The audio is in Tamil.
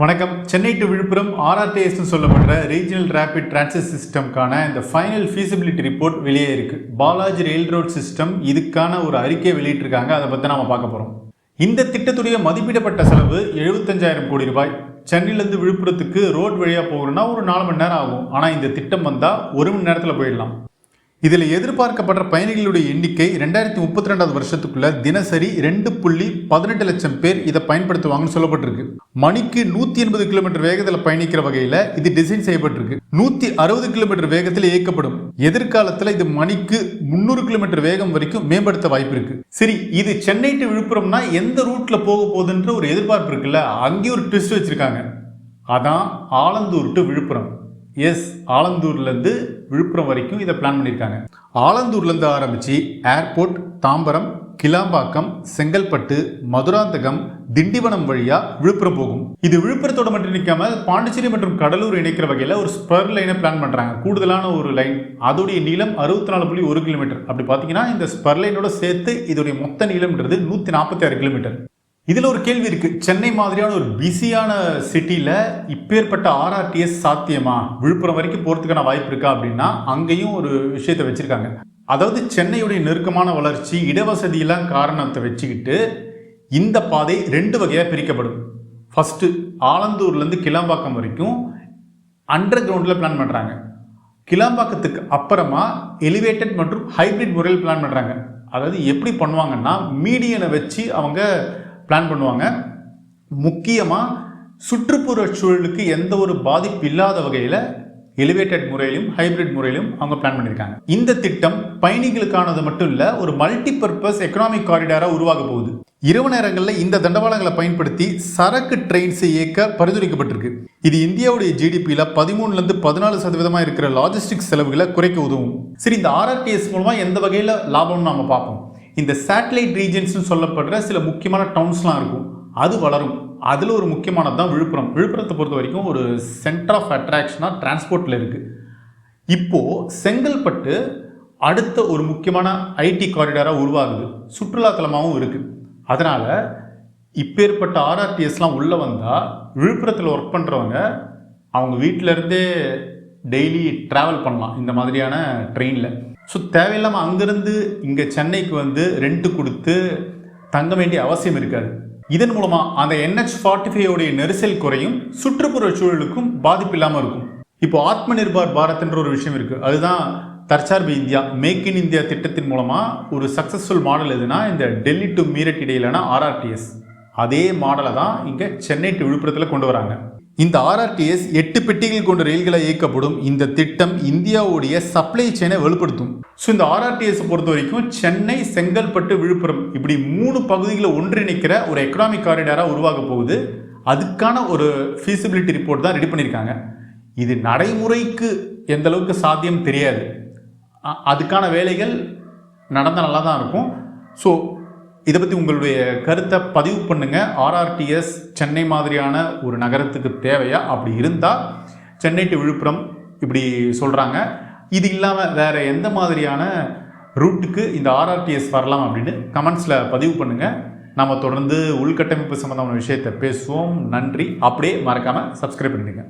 வணக்கம். சென்னை டு விழுப்புரம் ஆர்ஆர்டிஎஸ்னு சொல்லப்படுற ரீஜனல் ரேபிட் டிரான்சிட் சிஸ்டம்க்கான இந்த ஃபைனல் ஃபீசிபிலிட்டி ரிப்போர்ட் வெளியே இருக்கு. பாலாஜி ரயில் ரோட் சிஸ்டம் இதுக்கான ஒரு அறிக்கை வெளியிட்டிருக்காங்க. அதை பற்றி நாம் பார்க்க போகிறோம் இந்த திட்டத்துடைய மதிப்பிடப்பட்ட செலவு எழுபத்தஞ்சாயிரம் கோடி ரூபாய். சென்னையிலேருந்து விழுப்புரத்துக்கு ரோட் வழியாக போகணும்னா ஒரு நாலு மணி நேரம் ஆகும். ஆனால் இந்த திட்டம் வந்தால் ஒரு மணி நேரத்தில் போயிடலாம். இதில் எதிர்பார்க்கப்படுற பயணிகளுடைய எண்ணிக்கை ரெண்டாயிரத்தி முப்பத்தி ரெண்டாவது வருஷத்துக்குள்ள தினசரி ரெண்டு புள்ளி பதினெட்டு லட்சம் பேர் இதை பயன்படுத்துவாங்கன்னு சொல்லப்பட்டிருக்கு. மணிக்கு நூற்றி எண்பது கிலோமீட்டர் வேகத்தில் பயணிக்கிற வகையில் இது டிசைன் செய்யப்பட்டிருக்கு. நூற்றி அறுபது கிலோமீட்டர் வேகத்தில் இயக்கப்படும். எதிர்காலத்தில் இது மணிக்கு முந்நூறு கிலோமீட்டர் வேகம் வரைக்கும் மேம்படுத்த வாய்ப்பு இருக்கு. சரி இது சென்னை டு விழுப்புரம்னா எந்த ரூட்ல போக போகுதுன்ற ஒரு எதிர்பார்ப்பு இருக்குல்ல அங்கேயும் ஒரு ட்விஸ்ட் வச்சிருக்காங்க. அதான் ஆலந்தூர் டு விழுப்புரம். எஸ் ஆலந்தூர்லேருந்து விழுப்புரம் வரைக்கும் இதை பிளான் பண்ணியிருக்காங்க ஆலந்தூர்லேருந்து ஆரம்பித்து ஏர்போர்ட் தாம்பரம் கிளாம்பாக்கம் செங்கல்பட்டு மதுராந்தகம் திண்டிவனம் வழியா விழுப்புரம் போகும். இது விழுப்புரத்தோட மட்டும் நிற்காம பாண்டிச்சேரி மற்றும் கடலூர் இணைக்கிற வகையில் ஒரு ஸ்பர் லைனை பிளான் பண்றாங்க. கூடுதலான ஒரு லைன் அதோடைய நீளம் அறுபத்தி நாலு புள்ளி ஒரு கிலோமீட்டர் அப்படி பார்த்தீங்கன்னா இந்த ஸ்பர் லைனோட சேர்த்து இதோடைய மொத்த நீளம்ன்றது நூற்றி நாற்பத்தி ஆறு கிலோமீட்டர் இதில் ஒரு கேள்வி இருக்குது சென்னை மாதிரியான ஒரு பிஸியான சிட்டியில் இப்பேற்பட்ட ஆர்ஆர்டிஎஸ் சாத்தியமா? விழுப்புரம் வரைக்கும் போகிறதுக்கான வாய்ப்பு இருக்கா அப்படின்னா அங்கேயும் ஒரு விஷயத்தை வச்சுருக்காங்க. அதாவது சென்னையுடைய நெருக்கமான வளர்ச்சி இடவசதியெல்லாம் காரணத்தை வச்சுக்கிட்டு இந்த பாதை ரெண்டு வகையாக பிரிக்கப்படும். ஃபஸ்ட்டு ஆலந்தூர்லேருந்து கிளாம்பாக்கம் வரைக்கும் அண்டர் கிரவுண்டில் பிளான் பண்ணுறாங்க கிளாம்பாக்கத்துக்கு அப்புறமா எலிவேட்டட் மற்றும் ஹைபிரிட் முறையில் பிளான் பண்ணுறாங்க அதாவது எப்படி பண்ணுவாங்கன்னா மீடியனை வச்சு அவங்க பிளான் பண்ணுவாங்க. முக்கியமாக சுற்றுப்புற சூழலுக்கு எந்த ஒரு பாதிப்பு இல்லாத வகையில் எலிவேட்டட் முறையிலும் ஹைபிரிட் முறையிலும் அவங்க பிளான் பண்ணியிருக்காங்க இந்த திட்டம் பயணிகளுக்கானது மட்டும் இல்லை ஒரு மல்டி பர்பஸ் எக்கனாமிக் காரிடாராக உருவாக போகுது. இரவு நேரங்களில் இந்த தண்டவாளங்களை பயன்படுத்தி சரக்கு ட்ரெயின்ஸை இயக்க பரிந்துரைக்கப்பட்டிருக்கு. இது இந்தியாவுடைய ஜிடிபியில் பதிமூணுலேருந்து பதினாலு சதவீதமாக இருக்கிற லாஜிஸ்டிக்ஸ் செலவுகளை குறைக்க உதவும். சரி இந்த ஆர்ஆர்டிஎஸ் மூலமாக எந்த வகையில் லாபம்னு நம்ம பார்ப்போம். இந்த சேட்டலைட் ரீஜன்ஸ்னு சொல்லப்படுற சில முக்கியமான டவுன்ஸ்லாம் இருக்கும். அது வளரும். அதில் ஒரு முக்கியமானது தான் விழுப்புரம். விழுப்புரத்தை பொறுத்த வரைக்கும் ஒரு சென்டர் ஆஃப் அட்ராக்ஷனாக டிரான்ஸ்போர்ட்டில் இருக்குது இப்போது செங்கல்பட்டு அடுத்த ஒரு முக்கியமான ஐடி காரிடாராக உருவாகுது. சுற்றுலாத்தலமாகவும் இருக்குது அதனால் இப்பேற்பட்ட ஆர்ஆர்டிஎஸ்லாம் உள்ளே வந்தால் விழுப்புரத்தில் ஒர்க் பண்ணுறவங்க அவங்க வீட்டிலருந்தே டெய்லி ட்ராவல் பண்ணலாம். இந்த மாதிரியான ட்ரெயினில் ஸோ தேவையில்லாமல் அங்கேருந்து இங்கே சென்னைக்கு வந்து ரெண்ட்டு கொடுத்து தங்க வேண்டிய அவசியம் இருக்காது. இதன் மூலமாக அந்த என்ஹெச் ஃபார்ட்டி ஃபைவோடைய நெரிசல் குறையும் சுற்றுப்புற சூழலுக்கும் பாதிப்பு இல்லாமல் இருக்கும். இப்போ ஆத்ம நிர்பார் பாரத்ன்ற ஒரு விஷயம் இருக்குது அதுதான் தற்சார்பு இந்தியா மேக் இன் இந்தியா திட்டத்தின் மூலமாக ஒரு சக்ஸஸ்ஃபுல் மாடல் எதுனா இந்த டெல்லி டு மீரட் இடையிலான ஆர்ஆர்டிஎஸ் அதே மாடலை தான் இங்கே சென்னை டு விழுப்புரத்தில் கொண்டு வராங்க. இந்த ஆர்ஆர்டிஎஸ் எட்டு பெட்டிகள் கொண்ட ரயில்களை இயக்கப்படும் இந்த திட்டம் இந்தியாவுடைய சப்ளை செயினை வலுப்படுத்தும். ஸோ இந்த ஆர்ஆர்டிஎஸ் பொறுத்த வரைக்கும் சென்னை செங்கல்பட்டு விழுப்புரம் இப்படி மூணு பகுதிகளை ஒன்றிணைக்கிற ஒரு எக்கனாமிக் காரிடாராக உருவாக போகுது. அதுக்கான ஒரு ஃபீசிபிலிட்டி ரிப்போர்ட் தான் ரெடி பண்ணியிருக்காங்க. இது நடைமுறைக்கு எந்த அளவுக்கு சாத்தியம் தெரியாது. அதுக்கான வேலைகள் நடந்தால் நல்லா தான் இருக்கும். ஸோ இதை பற்றி உங்களுடைய கருத்தை பதிவு பண்ணுங்கள் ஆர்ஆர்டிஎஸ் சென்னை மாதிரியான ஒரு நகரத்துக்கு தேவையா? அப்படி இருந்தால் சென்னை டு விழுப்புரம் இப்படி சொல்கிறாங்க இது இல்லாமல் வேறு எந்த மாதிரியான ரூட்டுக்கு இந்த ஆர்ஆர்டிஎஸ் வரலாம் அப்படின்னு கமெண்ட்ஸில் பதிவு பண்ணுங்கள் நம்ம தொடர்ந்து உள்கட்டமைப்பு சம்மந்தமான விஷயத்தை பேசுவோம். நன்றி. அப்படியே மறக்காமல் சப்ஸ்கிரைப் பண்ணிடுங்க